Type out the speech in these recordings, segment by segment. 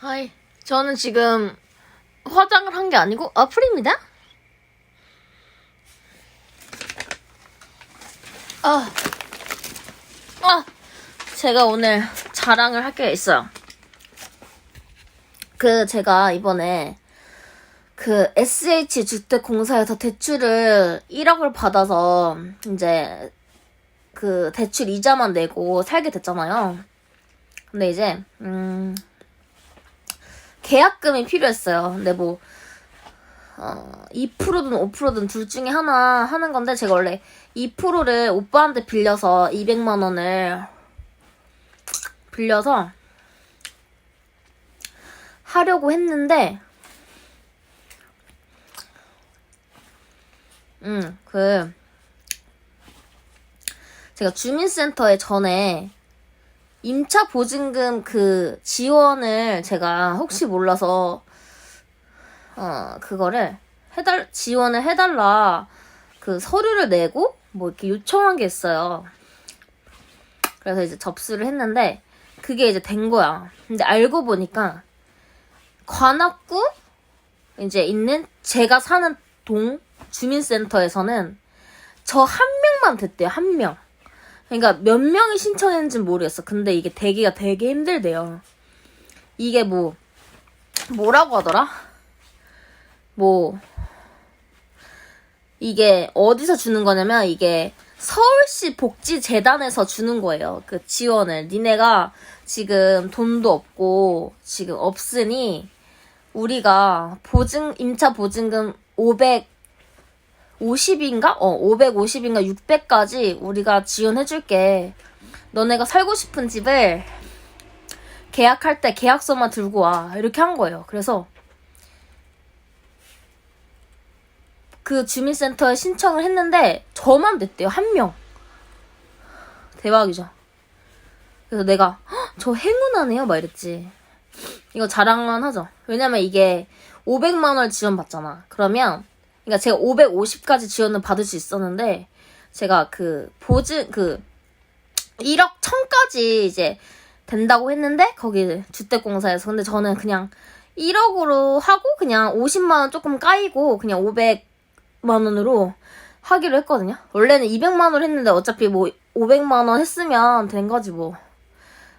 하이. 저는 지금 화장을 한 게 아니고 어플입니다. 아, 아, 제가 오늘 자랑을 할 게 있어요. 그 제가 이번에 그 SH 주택공사에서 대출을 1억을 받아서 이제 그 대출 이자만 내고 살게 됐잖아요. 근데 이제 음 계약금이 필요했어요. 근데 뭐 어, 2%든 5%든 둘 중에 하나 하는 건데 제가 원래 2%를 오빠한테 빌려서 200만 원을 빌려서 하려고 했는데 음, 그 제가 주민센터에 전에 임차 보증금 그 지원을 제가 혹시 몰라서 어 그거를 해달 지원을 해달라 그 서류를 내고 뭐 이렇게 요청한 게 있어요. 그래서 이제 접수를 했는데 그게 이제 된 거야. 근데 알고 보니까 관악구 이제 있는 제가 사는 동 주민센터에서는 저 한 명만 됐대요. 한 명. 그러니까 몇 명이 신청했는지 모르겠어. 근데 이게 되기가 되게 힘들대요. 이게 뭐 뭐라고 하더라? 뭐 이게 어디서 주는 거냐면 이게 서울시 복지재단에서 주는 거예요. 그 지원을. 니네가 지금 돈도 없고 지금 없으니 우리가 보증 임차 보증금 500 50인가? 어, 550인가 600까지 우리가 지원해줄게. 너네가 살고 싶은 집을 계약할 때 계약서만 들고 와. 이렇게 한 거예요. 그래서 그 주민센터에 신청을 했는데 저만 됐대요. 한 명. 대박이죠. 그래서 내가 "헉, 저 행운하네요. 막 이랬지. 이거 자랑만 하죠. 왜냐면 이게 500만 원 지원 받잖아. 그러면 그러니까 제가 550까지 지원을 받을 수 있었는데 제가 그 보증 그 1억 1000까지 이제 된다고 했는데 거기 주택공사에서 근데 저는 그냥 1억으로 하고 그냥 50만 원 조금 까이고 그냥 500만 원으로 하기로 했거든요. 원래는 200만 원을 했는데 어차피 뭐 500만 원 했으면 된 거지 뭐.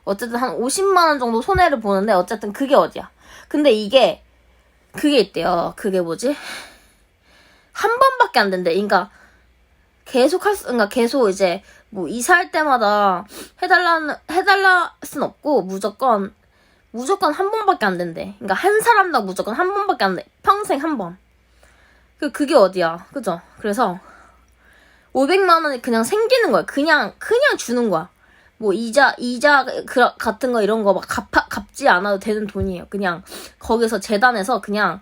어쨌든 한 50만 원 정도 손해를 보는데 어쨌든 그게 어디야. 근데 이게 그게 있대요. 그게 뭐지? 한 번밖에 안 된대. 그러니까 계속 할 수, 그러니까 계속 이제 뭐 이사할 때마다 해달라는 해달라 순 없고 무조건 무조건 한 번밖에 안 된대. 그러니까 한 사람당 무조건 한 번밖에 안 돼. 평생 한 번. 그 그게 어디야, 그죠? 그래서 500만 원이 그냥 생기는 거야. 그냥 그냥 주는 거야. 뭐 이자 이자 그 같은 거 이런 거 막 갚지 않아도 되는 돈이에요. 그냥 거기서 재단에서 그냥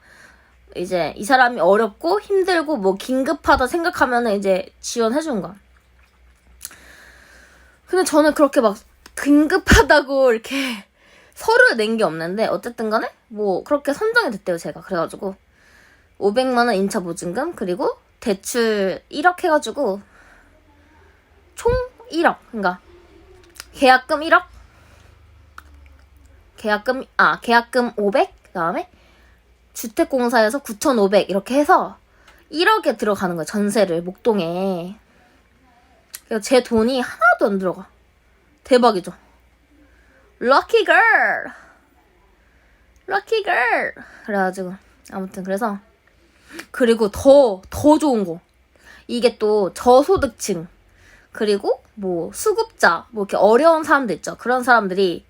이제 이 사람이 어렵고 힘들고 뭐 긴급하다 생각하면은 이제 지원해 주는 거야. 근데 저는 그렇게 막 긴급하다고 이렇게 서류를 낸게 없는데 어쨌든 간에 뭐 그렇게 선정이 됐대요 제가 그래가지고 500만 원 임차 보증금 그리고 대출 1억 해가지고 총 1억 그러니까 계약금 1억 계약금 아 계약금 500 그다음에 주택공사에서 9,500 이렇게 해서 1억에 들어가는 거예요. 전세를 목동에. 그래서 제 돈이 하나도 안 들어가. 대박이죠. 럭키 걸. 럭키 걸. 그래가지고 아무튼 그래서 그리고 더 더 좋은 거. 이게 또 저소득층 그리고 뭐 수급자 뭐 이렇게 어려운 사람들 있죠. 그런 사람들이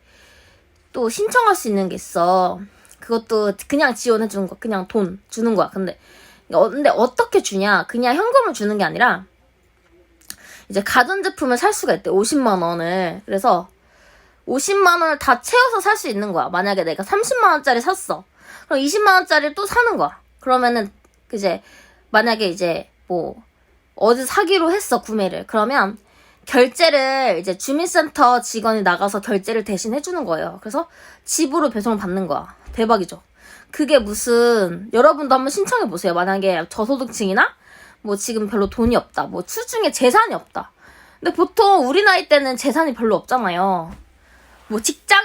또 신청할 수 있는 게 있어. 그것도 그냥 지원해 주는 거, 그냥 돈 주는 거야. 근데 어, 근데 어떻게 주냐? 그냥 현금을 주는 게 아니라 이제 가전 제품을 살 수가 있대. 50만 원을. 그래서 50만 원을 다 채워서 살 수 있는 거야. 만약에 내가 30만 원짜리 샀어. 그럼 20만 원짜리 또 사는 거야. 그러면은 이제 만약에 이제 뭐 어디 사기로 했어 구매를. 그러면 결제를 이제 주민센터 직원이 나가서 결제를 대신 해주는 거예요. 그래서 집으로 배송을 받는 거야. 대박이죠. 그게 무슨 여러분도 한번 신청해 보세요. 만약에 저소득층이나 뭐 지금 별로 돈이 없다. 뭐 추중에 재산이 없다. 근데 보통 우리 나이 때는 재산이 별로 없잖아요. 뭐 직장